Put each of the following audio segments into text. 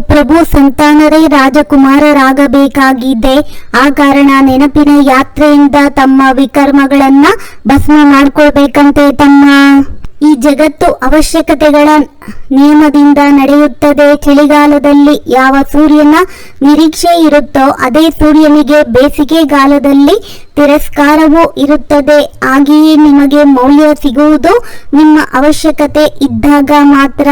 ಪ್ರಭು ಸಂತಾನರೇ ರಾಜಕುಮಾರರಾಗಬೇಕಾಗಿದೆ. ಆ ಕಾರಣ ನೆನಪಿನ ಯಾತ್ರೆಯಿಂದ ತಮ್ಮ ವಿಕರ್ಮಗಳನ್ನ ಭಸ್ಮ ಮಾಡ್ಕೊಳ್ಬೇಕಂತೆ ತಮ್ಮ ಈ ಜಗತ್ತು ಅವಶ್ಯಕತೆಗಳ ನಿಯಮದಿಂದ ನಡೆಯುತ್ತದೆ. ಚಳಿಗಾಲದಲ್ಲಿ ಯಾವ ಸೂರ್ಯನ ನಿರೀಕ್ಷೆ ಇರುತ್ತೋ ಅದೇ ಸೂರ್ಯನಿಗೆ ಬೇಸಿಗೆಗಾಲದಲ್ಲಿ ತಿರಸ್ಕಾರವೂ ಇರುತ್ತದೆ. ಹಾಗೆಯೇ ನಿಮಗೆ ಮೌಲ್ಯ ಸಿಗುವುದು ನಿಮ್ಮ ಅವಶ್ಯಕತೆ ಇದ್ದಾಗ ಮಾತ್ರ.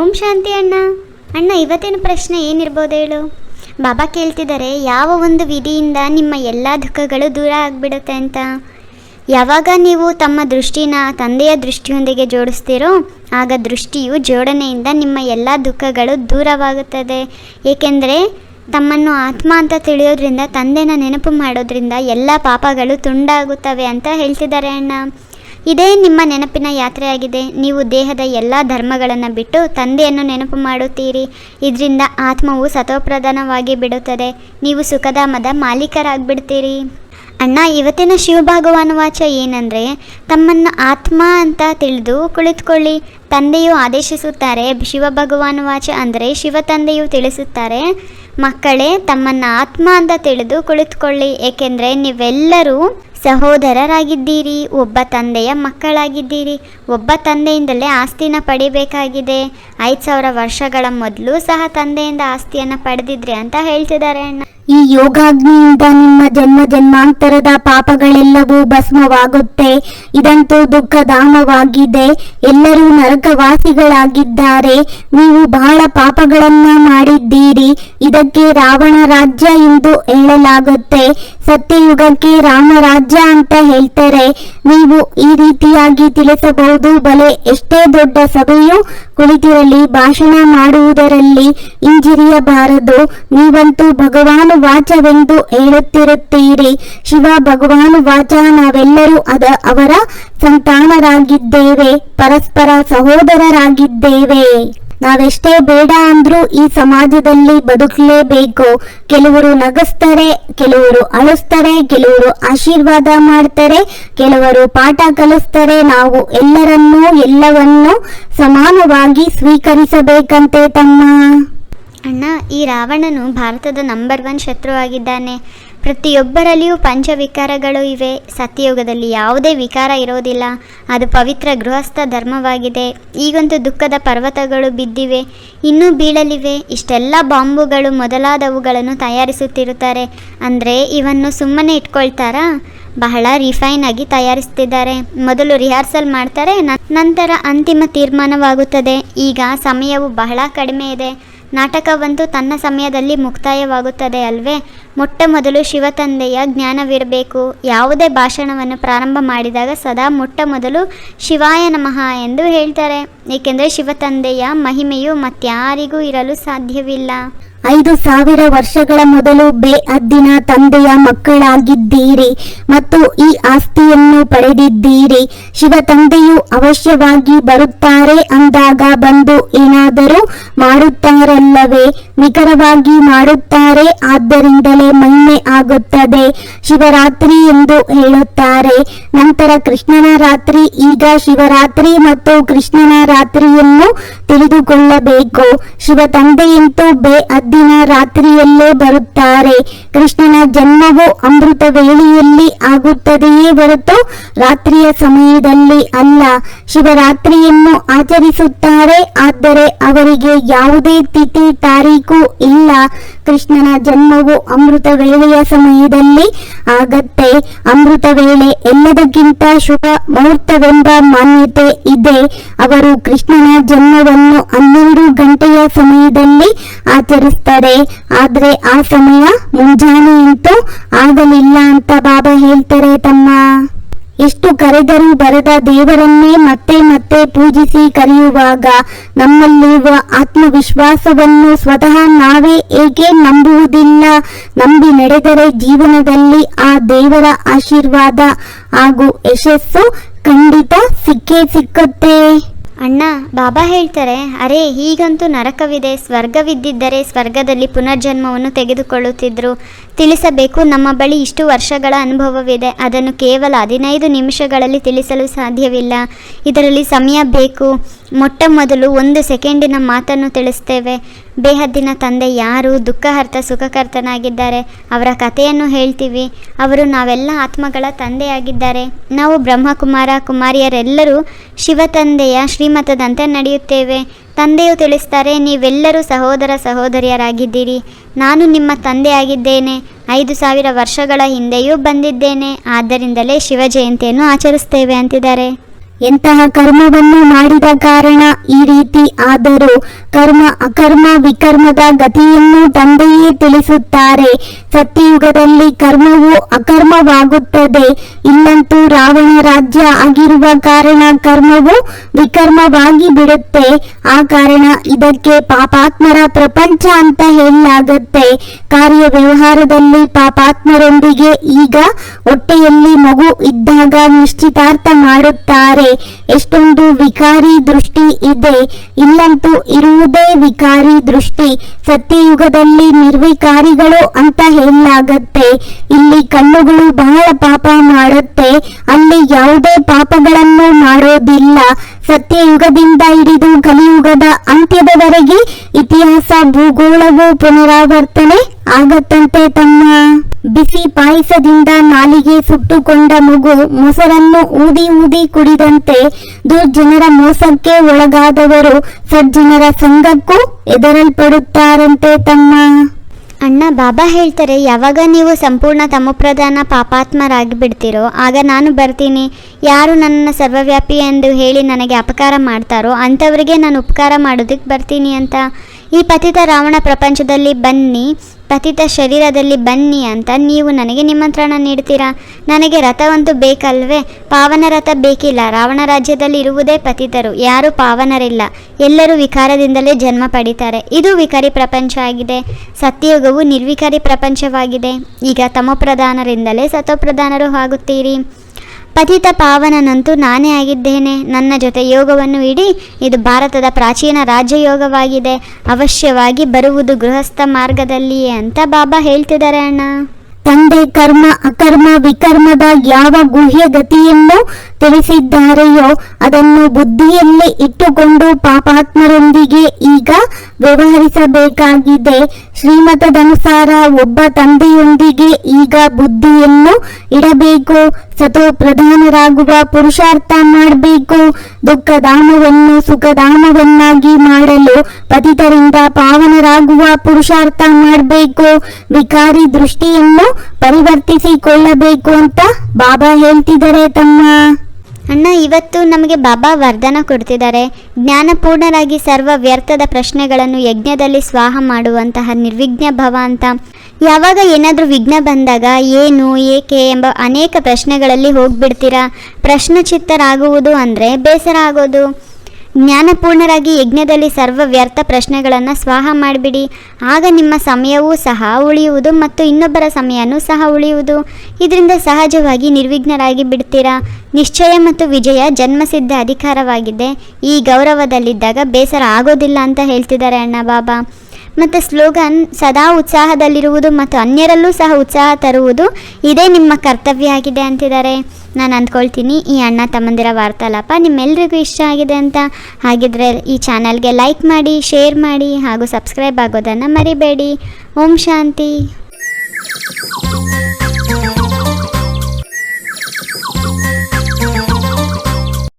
ಓಂ ಶಾಂತಿ ಅಣ್ಣ. ಅಣ್ಣ, ಇವತ್ತಿನ ಪ್ರಶ್ನೆ ಏನಿರ್ಬೋದು ಹೇಳು? ಬಾಬಾ ಕೇಳ್ತಿದ್ದಾರೆ ಯಾವ ಒಂದು ವಿಧಿಯಿಂದ ನಿಮ್ಮ ಎಲ್ಲ ದುಃಖಗಳು ದೂರ ಆಗಿಬಿಡುತ್ತೆ ಅಂತ. ಯಾವಾಗ ನೀವು ತಮ್ಮ ದೃಷ್ಟಿನ, ತಂದೆಯ ದೃಷ್ಟಿಯೊಂದಿಗೆ ಜೋಡಿಸ್ತೀರೋ, ಆಗ ದೃಷ್ಟಿಯು ಜೋಡಣೆಯಿಂದ ನಿಮ್ಮ ಎಲ್ಲ ದುಃಖಗಳು ದೂರವಾಗುತ್ತದೆ. ಏಕೆಂದರೆ, ತಮ್ಮನ್ನು ಆತ್ಮ ಅಂತ ತಿಳಿಯೋದ್ರಿಂದ, ತಂದೆನ ನೆನಪು ಮಾಡೋದ್ರಿಂದ ಎಲ್ಲ ಪಾಪಗಳು ತುಂಡಾಗುತ್ತವೆ ಅಂತ ಹೇಳ್ತಿದ್ದಾರೆ ಅಣ್ಣ. ಇದೇ ನಿಮ್ಮ ನೆನಪಿನ ಯಾತ್ರೆಯಾಗಿದೆ. ನೀವು ದೇಹದ ಎಲ್ಲ ಧರ್ಮಗಳನ್ನು ಬಿಟ್ಟು ತಂದೆಯನ್ನು ನೆನಪು ಮಾಡುತ್ತೀರಿ. ಇದರಿಂದ ಆತ್ಮವು ಸತೋಪ್ರಧಾನವಾಗಿ ಬಿಡುತ್ತದೆ. ನೀವು ಸುಖಧಾಮದ ಮಾಲೀಕರಾಗ್ಬಿಡ್ತೀರಿ. ಅಣ್ಣ, ಇವತ್ತಿನ ಶಿವಭಾಗವಾನ ವಾಚ ಏನಂದರೆ, ತಮ್ಮನ್ನು ಆತ್ಮ ಅಂತ ತಿಳಿದು ಕುಳಿತುಕೊಳ್ಳಿ. ತಂದೆಯು ಆದೇಶಿಸುತ್ತಾರೆ, ಶಿವಭಗವಾನ ವಾಚ ಅಂದರೆ ಶಿವ ತಂದೆಯು ತಿಳಿಸುತ್ತಾರೆ. ಮಕ್ಕಳೇ, ತಮ್ಮನ್ನು ಆತ್ಮ ಅಂತ ತಿಳಿದು ಕುಳಿತುಕೊಳ್ಳಿ. ಏಕೆಂದರೆ ನೀವೆಲ್ಲರೂ ಸಹೋದರರಾಗಿದ್ದೀರಿ, ಒಬ್ಬ ತಂದೆಯ ಮಕ್ಕಳಾಗಿದ್ದೀರಿ, ಒಬ್ಬ ತಂದೆಯಿಂದಲೇ ಆಸ್ತಿನ ಪಡಿಬೇಕಾಗಿದೆ. ಐದು ಸಾವಿರ ವರ್ಷಗಳ ಮೊದಲು ಸಹ ತಂದೆಯಿಂದ ಆಸ್ತಿಯನ್ನು ಪಡೆದಿದ್ರಿ ಅಂತ ಹೇಳ್ತಿದ್ದಾರೆ ಅಣ್ಣ. ಯೋಗಾಗ್ನಿಯಿಂದ ನಿಮ್ಮ ಜನ್ಮ ಜನ್ಮಾಂತರದ ಪಾಪಗಳೆಲ್ಲವೂ ಭಸ್ಮವಾಗುತ್ತೆ. ಇದಂತೂ ದುಃಖಧಾಮವಾಗಿದೆ. ಎಲ್ಲರೂ ನರಕವಾಸಿಗಳಾಗಿದ್ದಾರೆ. ನೀವು ಬಹಳ ಪಾಪಗಳನ್ನ ಮಾಡಿದ್ದೀರಿ. ಇದಕ್ಕೆ ರಾವಣ ರಾಜ್ಯ ಎಂದು ಹೇಳಲಾಗುತ್ತೆ. ಸತ್ಯಯುಗಕ್ಕೆ ರಾಮರಾಜ್ಯ ಅಂತ ಹೇಳ್ತಾರೆ. ನೀವು ಈ ರೀತಿಯಾಗಿ ತಿಳಿಸಬಹುದು. ಬಲೆ ಎಷ್ಟೇ ದೊಡ್ಡ ಸಭೆಯು ಕುಳಿತಿರಲಿ, ಭಾಷಣ ಮಾಡುವುದರಲ್ಲಿ ಹಿಂಜಿರಿಯಬಾರದು ನೀವಂತೂ ಭಗವಾನು ವಾಚವೆಂದು ಹೇಳುತ್ತಿರುತ್ತೀರಿ. ಶಿವ ಭಗವಾನ್ ವಾಚ, ನಾವೆಲ್ಲರೂ ಅದ ಅವರ ಸಂತಾನರಾಗಿದ್ದೇವೆ, ಪರಸ್ಪರ ಸಹೋದರರಾಗಿದ್ದೇವೆ. ನಾವೆಷ್ಟೇ ಬೇಡ ಅಂದ್ರೂ ಈ ಸಮಾಜದಲ್ಲಿ ಬದುಕಲೇಬೇಕು. ಕೆಲವರು ನಗಸ್ತಾರೆ, ಕೆಲವರು ಅಳಿಸ್ತಾರೆ, ಕೆಲವರು ಆಶೀರ್ವಾದ ಮಾಡ್ತಾರೆ, ಕೆಲವರು ಪಾಠ ಕಲಿಸ್ತಾರೆ. ನಾವು ಎಲ್ಲರನ್ನೂ, ಎಲ್ಲವನ್ನೂ ಸಮಾನವಾಗಿ ಸ್ವೀಕರಿಸಬೇಕಂತೆ ತಮ್ಮ ಅಣ್ಣ, ಈ ರಾವಣನು ಭಾರತದ ನಂಬರ್ ಒನ್ ಶತ್ರುವಾಗಿದ್ದಾನೆ. ಪ್ರತಿಯೊಬ್ಬರಲ್ಲಿಯೂ ಪಂಚವಿಕಾರಗಳು ಇವೆ. ಸತ್ಯಯುಗದಲ್ಲಿ ಯಾವುದೇ ವಿಕಾರ ಇರೋದಿಲ್ಲ. ಅದು ಪವಿತ್ರ ಗೃಹಸ್ಥ ಧರ್ಮವಾಗಿದೆ. ಈಗಂತೂ ದುಃಖದ ಪರ್ವತಗಳು ಬಿದ್ದಿವೆ. ಇನ್ನೂ ಬೀಳಲಿವೆ. ಇಷ್ಟೆಲ್ಲ ಬಾಂಬುಗಳು ಮೊದಲಾದವುಗಳನ್ನು ತಯಾರಿಸುತ್ತಿರುತ್ತಾರೆ. ಅಂದರೆ ಇವನ್ನು ಸುಮ್ಮನೆ ಇಟ್ಕೊಳ್ತಾರಾ? ಬಹಳ ರಿಫೈನ್ ಆಗಿ ತಯಾರಿಸ್ತಿದ್ದಾರೆ. ಮೊದಲು ರಿಹರ್ಸಲ್ ಮಾಡ್ತಾರೆ ನಂತರ ಅಂತಿಮ ತೀರ್ಮಾನವಾಗುತ್ತದೆ. ಈಗ ಸಮಯವು ಬಹಳ ಕಡಿಮೆ ಇದೆ. ನಾಟಕವಂತೂ ತನ್ನ ಸಮಯದಲ್ಲಿ ಮುಕ್ತಾಯವಾಗುತ್ತದೆ ಅಲ್ವೇ? ಮೊಟ್ಟ ಮೊದಲು ಶಿವತಂದೆಯ ಜ್ಞಾನವಿರಬೇಕು. ಯಾವುದೇ ಭಾಷಣವನ್ನು ಪ್ರಾರಂಭ ಮಾಡಿದಾಗ ಸದಾ ಮೊಟ್ಟ ಮೊದಲು ಶಿವಾಯ ನಮಃ ಎಂದು ಹೇಳ್ತಾರೆ. ಏಕೆಂದರೆ ಶಿವತಂದೆಯ ಮಹಿಮೆಯು ಮತ್ತಾರಿಗೂ ಇರಲು ಸಾಧ್ಯವಿಲ್ಲ. ಐದು ಸಾವಿರ ವರ್ಷಗಳ ಮೊದಲು ಬೇಅದ್ದಿನ ತಂದೆಯ ಮಕ್ಕಳಾಗಿದ್ದೀರಿ ಮತ್ತು ಈ ಆಸ್ತಿಯನ್ನು ಪಡೆದಿದ್ದೀರಿ. ಶಿವ ತಂದೆಯು ಅವಶ್ಯವಾಗಿ ಬರುತ್ತಾರೆ ಅಂದಾಗ ಬಂದು ಏನಾದರೂ ಮಾಡುತ್ತಾರಲ್ಲವೇ? ನಿಖರವಾಗಿ ಮಾಡುತ್ತಾರೆ, ಆದ್ದರಿಂದಲೇ ಮಹಿಮೆ ಆಗುತ್ತದೆ, ಶಿವರಾತ್ರಿ ಎಂದು ಹೇಳುತ್ತಾರೆ. ನಂತರ ಕೃಷ್ಣನ ರಾತ್ರಿ, ಈಗ ಶಿವರಾತ್ರಿ ಮತ್ತು ಕೃಷ್ಣನ ರಾತ್ರಿಯನ್ನು ತಿಳಿದುಕೊಳ್ಳಬೇಕು. ಶಿವ ತಂದೆಯಂತೂ ಬೇಅದ್ದಿನ ರಾತ್ರಿಯಲ್ಲೇ ಬರುತ್ತಾರೆ. ಕೃಷ್ಣನ ಜನ್ಮವು ಅಮೃತ ವೇಳೆಯಲ್ಲಿ ಆಗುತ್ತದೆಯೇ ಹೊರತು ರಾತ್ರಿಯ ಸಮಯದಲ್ಲಿ ಅಲ್ಲ. ಶಿವರಾತ್ರಿಯನ್ನು ಆಚರಿಸುತ್ತಾರೆ, ಆದರೆ ಅವರಿಗೆ ಯಾವುದೇ ತಿಥಿ, ತಾರೀಕು ಇಲ್ಲ. ಕೃಷ್ಣನ ಜನ್ಮವು ಅಮೃತ ವೇಳೆಯ ಸಮಯದಲ್ಲಿ ಆಗತ್ತೆ. ಅಮೃತ ವೇಳೆ ಎಲ್ಲದಕ್ಕಿಂತ ಶುಭ ಮುಹೂರ್ತವೆಂಬ ಮಾನ್ಯತೆ ಇದೆ. ಅವರು ಕೃಷ್ಣನ ಜನ್ಮವನ್ನು ಹನ್ನೆರಡು ಗಂಟೆಯ ಸಮಯದಲ್ಲಿ ಆಚರಿಸ್ತಾರೆ. ಆದ್ರೆ ಆ ಸಮಯ ಮುಂಜಾನೆ ಅಂತೂ ಆಗಲಿಲ್ಲ ಅಂತ ಬಾಬಾ ಹೇಳ್ತಾರೆ ತಮ್ಮ ಕರೆದರೂ ಬರದ ದೇವರನ್ನೇ ಮತ್ತೆ ಮತ್ತೆ ಪೂಜಿಸಿ ಕರೆಯುವಾಗ ನಮ್ಮಲ್ಲಿರುವ ಆತ್ಮವಿಶ್ವಾಸವನ್ನು ಸ್ವತಃ ನಾವೇ ಏಕೆ ನಂಬುವುದಿಲ್ಲ. ನಂಬಿ ನಡೆದರೆ ಜೀವನದಲ್ಲಿ ಆ ದೇವರ ಆಶೀರ್ವಾದ ಹಾಗೂ ಯಶಸ್ಸು ಖಂಡಿತ ಸಿಕ್ಕೇ ಸಿಕ್ಕುತ್ತೆ. ಅಣ್ಣ, ಬಾಬಾ ಹೇಳ್ತಾರೆ, ಅರೆ, ಹೀಗಂತೂ ನರಕವಿದೆ. ಸ್ವರ್ಗವಿದ್ದಿದ್ದರೆ ಸ್ವರ್ಗದಲ್ಲಿ ಪುನರ್ಜನ್ಮವನ್ನು ತೆಗೆದುಕೊಳ್ಳುತ್ತಿದ್ದರು ತಿಳಿಸಬೇಕು, ನಮ್ಮ ಬಳಿ ಇಷ್ಟು ವರ್ಷಗಳ ಅನುಭವವಿದೆ. ಅದನ್ನು ಕೇವಲ ಹದಿನೈದು ನಿಮಿಷಗಳಲ್ಲಿ ತಿಳಿಸಲು ಸಾಧ್ಯವಿಲ್ಲ. ಇದರಲ್ಲಿ ಸಮಯ ಬೇಕು. ಮೊಟ್ಟ ಮೊದಲು ಒಂದು ಸೆಕೆಂಡಿನ ಮಾತನ್ನು ತಿಳಿಸ್ತೇವೆ. ಬೇಹದ್ದಿನ ತಂದೆ ಯಾರು ದುಃಖಹರ್ತ ಸುಖಕರ್ತನಾಗಿದ್ದಾರೆ, ಅವರ ಕಥೆಯನ್ನು ಹೇಳ್ತೀವಿ. ಅವರು ನಾವೆಲ್ಲ ಆತ್ಮಗಳ ತಂದೆಯಾಗಿದ್ದಾರೆ. ನಾವು ಬ್ರಹ್ಮಕುಮಾರ ಕುಮಾರಿಯರೆಲ್ಲರೂ ಶಿವ ತಂದೆಯ ಶ್ರೀಮತದಂತೆ ನಡೆಯುತ್ತೇವೆ. ತಂದೆಯು ತಿಳಿಸ್ತಾರೆ, ನೀವೆಲ್ಲರೂ ಸಹೋದರ ಸಹೋದರಿಯರಾಗಿದ್ದೀರಿ. ನಾನು ನಿಮ್ಮ ತಂದೆಯಾಗಿದ್ದೇನೆ. ಐದು ಸಾವಿರ ವರ್ಷಗಳ ಹಿಂದೆಯೂ ಬಂದಿದ್ದೇನೆ. ಆದ್ದರಿಂದಲೇ ಶಿವ ಜಯಂತಿಯನ್ನು ಆಚರಿಸ್ತೇವೆ ಅಂತಿದ್ದಾರೆ. ಎಂತಹ ಕರ್ಮವನ್ನು ಮಾಡಿದ ಕಾರಣ ಈ ರೀತಿ ಆದರೂ ಕರ್ಮ ಅಕರ್ಮ ವಿಕರ್ಮದ ಗತಿಯನ್ನು ತಂದೆಯೇ ತಿಳಿಸುತ್ತಾರೆ. ಸತ್ಯಯುಗದಲ್ಲಿ ಕರ್ಮವು ಅಕರ್ಮವಾಗುತ್ತದೆ. ಇಲ್ಲಂತೂ ರಾವಣ ರಾಜ್ಯ ಆಗಿರುವ ಕಾರಣ ಕರ್ಮವು ವಿಕರ್ಮವಾಗಿ ಬಿಡುತ್ತೆ. ಆ ಕಾರಣ ಇದಕ್ಕೆ ಪಾಪಾತ್ಮರ ಪ್ರಪಂಚ ಅಂತ ಹೇಳಲಾಗುತ್ತೆ. ಕಾರ್ಯ ವ್ಯವಹಾರದಲ್ಲಿ ಪಾಪಾತ್ಮರೊಂದಿಗೆ ಈಗ ಹೊಟ್ಟೆಯಲ್ಲಿ ಮಗು ಇದ್ದಾಗ ನಿಶ್ಚಿತಾರ್ಥ ಮಾಡುತ್ತಾರೆ. ಎಷ್ಟೊಂದು ವಿಕಾರಿ ದೃಷ್ಟಿ ಇದೆ. ಇಲ್ಲಂತೂ ಇರುವುದೇ ವಿಕಾರಿ ದೃಷ್ಟಿ. ಸತ್ಯಯುಗದಲ್ಲಿ ನಿರ್ವಿಕಾರಿಗಳು ಅಂತ ಹೇಳಲಾಗತ್ತೆ. ಇಲ್ಲಿ ಕಣ್ಣುಗಳು ಬಹಳ ಪಾಪ ಮಾಡುತ್ತೆ. ಅಲ್ಲಿ ಯಾವುದೇ ಪಾಪಗಳನ್ನು ಮಾಡೋದಿಲ್ಲ. ಸತ್ಯಯುಗದಿಂದ ಹಿಡಿದು ಕಲಿಯುಗದ ಅಂತ್ಯದವರೆಗೆ ಇತಿಹಾಸ, ಭೂಗೋಳವು ಪುನರಾವರ್ತನೆ ಆಗತ್ತಂತೆ ತಮ್ಮ ಪಾಯಸದಿಂದ ನಾಲಿಗೆ ಸುಟ್ಟುಕೊಂಡ ಮಗು ಮೊಸರನ್ನು ಊದಿ ಊದಿ ಕುಡಿದಂತೆ ದುರ್ಜನರ ಮೋಸಕ್ಕೆ ಒಳಗಾದವರು ಸಜ್ಜನರ ಸಂಘಕ್ಕೂ ಎದರಲ್ಪಡುತ್ತಾರಂತೆ ತಮ್ಮ. ಅಣ್ಣ, ಬಾಬಾ ಹೇಳ್ತಾರೆ, ಯಾವಾಗ ನೀವು ಸಂಪೂರ್ಣ ತಮೋಪ್ರಧಾನ ಪಾಪಾತ್ಮರಾಗಿ ಬಿಡ್ತೀರೋ ಆಗ ನಾನು ಬರ್ತೀನಿ. ಯಾರು ನನ್ನ ಸರ್ವವ್ಯಾಪಿ ಎಂದು ಹೇಳಿ ನನಗೆ ಅಪಕಾರ ಮಾಡ್ತಾರೋ, ಅಂಥವರಿಗೆ ನಾನು ಉಪಕಾರ ಮಾಡೋದಕ್ಕೆ ಬರ್ತೀನಿ ಅಂತ. ಈ ಪತಿತ ರಾವಣ ಪ್ರಪಂಚದಲ್ಲಿ ಬನ್ನಿ. ಪತಿತ ಶರೀರದಲ್ಲಿ ಬನ್ನಿ ಅಂತ ನೀವು ನನಗೆ ನಿಮಂತ್ರಣ ನೀಡ್ತೀರಾ? ನನಗೆ ರಥವಂತೂ ಬೇಕಲ್ವೇ? ಪಾವನ ರಥ ಬೇಕಿಲ್ಲ. ರಾವಣ ರಾಜ್ಯದಲ್ಲಿ ಇರುವುದೇ ಪತಿತರು. ಯಾರು ಪಾವನರಿಲ್ಲ. ಎಲ್ಲರೂ ವಿಕಾರದಿಂದಲೇ ಜನ್ಮ ಪಡಿತಾರೆ. ಇದು ವಿಕಾರಿ ಪ್ರಪಂಚ ಆಗಿದೆ. ಸತ್ಯಯುಗವು ನಿರ್ವಿಕಾರಿ ಪ್ರಪಂಚವಾಗಿದೆ. ಈಗ ತಮೋಪ್ರಧಾನರಿಂದಲೇ ಸತೋಪ್ರಧಾನರು ಆಗುತ್ತೀರಿ. ಪತಿತ ಪಾವನನಂತೂ ನಾನೇ ಆಗಿದ್ದೇನೆ. ನನ್ನ ಜೊತೆ ಯೋಗವನ್ನು ಇಡಿ. ಇದು ಭಾರತದ ಪ್ರಾಚೀನ ರಾಜಯೋಗವಾಗಿದೆ. ಅವಶ್ಯವಾಗಿ ಬರುವುದು ಗೃಹಸ್ಥ ಮಾರ್ಗದಲ್ಲಿಯೇ ಅಂತ ಬಾಬಾ ಹೇಳ್ತಿದ್ದಾರೆ ಅಣ್ಣ. ತಂದೆ ಕರ್ಮ, ಅಕರ್ಮ, ವಿಕರ್ಮದ ಯಾವ ಗುಹ್ಯ ಗತಿಯನ್ನು ತಿಳಿಸಿದ್ದಾರೆಯೋ ಅದನ್ನು ಬುದ್ಧಿಯಲ್ಲಿ ಇಟ್ಟುಕೊಂಡು ಪಾಪಾತ್ಮರೊಂದಿಗೆ ಈಗ ವ್ಯವಹರಿಸಬೇಕಾಗಿದೆ. ಶ್ರೀಮತದನುಸಾರ ಒಬ್ಬ ತಂದೆಯೊಂದಿಗೆ ಈಗ ಬುದ್ಧಿಯನ್ನು ಇಡಬೇಕು, ಸತೋ ಪ್ರಧಾನರಾಗುವ ಪುರುಷಾರ್ಥ ಮಾಡಬೇಕು ದುಃಖದಾನವನ್ನು ಸುಖದಾನವನ್ನಾಗಿ ಮಾಡಲು ಪತಿತರಿಂದ ಪಾವನರಾಗುವ ಪುರುಷಾರ್ಥ ಮಾಡಬೇಕು. ವಿಕಾರಿ ದೃಷ್ಟಿಯನ್ನು ಪರಿವರ್ತಿಸಿಕೊಳ್ಳಬೇಕು ಅಂತ ಬಾಬಾ ಹೇಳ್ತಿದ್ದಾರೆ ತಮ್ಮ. ಅಣ್ಣ, ಇವತ್ತು ನಮಗೆ ಬಾಬಾ ವರ್ಧನ ಕೊಡ್ತಿದ್ದಾರೆ. ಜ್ಞಾನಪೂರ್ಣರಾಗಿ ಸರ್ವ ವ್ಯರ್ಥದ ಪ್ರಶ್ನೆಗಳನ್ನು ಯಜ್ಞದಲ್ಲಿ ಸ್ವಾಹ ಮಾಡುವಂತಹ ನಿರ್ವಿಘ್ನ ಭವ ಅಂತ ಯಾವಾಗ ಏನಾದರೂ ವಿಘ್ನ ಬಂದಾಗ ಏನು, ಏಕೆ ಎಂಬ ಅನೇಕ ಪ್ರಶ್ನೆಗಳಲ್ಲಿ ಹೋಗ್ಬಿಡ್ತೀರಾ? ಪ್ರಶ್ನಚಿತ್ತರಾಗುವುದು ಅಂದರೆ ಬೇಸರ ಆಗೋದು. ಜ್ಞಾನಪೂರ್ಣರಾಗಿ ಯಜ್ಞದಲ್ಲಿ ಸರ್ವ ವ್ಯರ್ಥ ಪ್ರಶ್ನೆಗಳನ್ನು ಸ್ವಾಹ ಮಾಡಿಬಿಡಿ. ಆಗ ನಿಮ್ಮ ಸಮಯವೂ ಸಹ ಉಳಿಯುವುದು ಮತ್ತು ಇನ್ನೊಬ್ಬರ ಸಮಯನೂ ಸಹ ಉಳಿಯುವುದು. ಇದರಿಂದ ಸಹಜವಾಗಿ ನಿರ್ವಿಘ್ನರಾಗಿ ಬಿಡ್ತೀರಾ? ನಿಶ್ಚಯ ಮತ್ತು ವಿಜಯ ಜನ್ಮಸಿದ್ಧ ಅಧಿಕಾರವಾಗಿದೆ. ಈ ಗೌರವದಲ್ಲಿದ್ದಾಗ ಬೇಸರ ಆಗೋದಿಲ್ಲ ಅಂತ ಹೇಳ್ತಿದ್ದಾರೆ ಅಣ್ಣ ಬಾಬಾ. ಮತ್ತು ಸ್ಲೋಗನ್, ಸದಾ ಉತ್ಸಾಹದಲ್ಲಿರುವುದು ಮತ್ತು ಅನ್ಯರಲ್ಲೂ ಸಹ ಉತ್ಸಾಹ ತರುವುದು ಇದೇ ನಿಮ್ಮ ಕರ್ತವ್ಯ ಆಗಿದೆ ಅಂತಿದ್ದಾರೆ. ನಾನು ಅಂದ್ಕೊಳ್ತೀನಿ, ಈ ಅಣ್ಣ ತಮ್ಮಂದಿರ ವಾರ್ತಾಲಾಪ ನಿಮ್ಮೆಲ್ರಿಗೂ ಇಷ್ಟ ಆಗಿದೆ ಅಂತ. ಹಾಗಿದ್ರೆ ಈ ಚಾನಲ್ಗೆ ಲೈಕ್ ಮಾಡಿ, ಶೇರ್ ಮಾಡಿ ಹಾಗೂ ಸಬ್ಸ್ಕ್ರೈಬ್ ಆಗೋದನ್ನು ಮರಿಬೇಡಿ. ಓಂ ಶಾಂತಿ.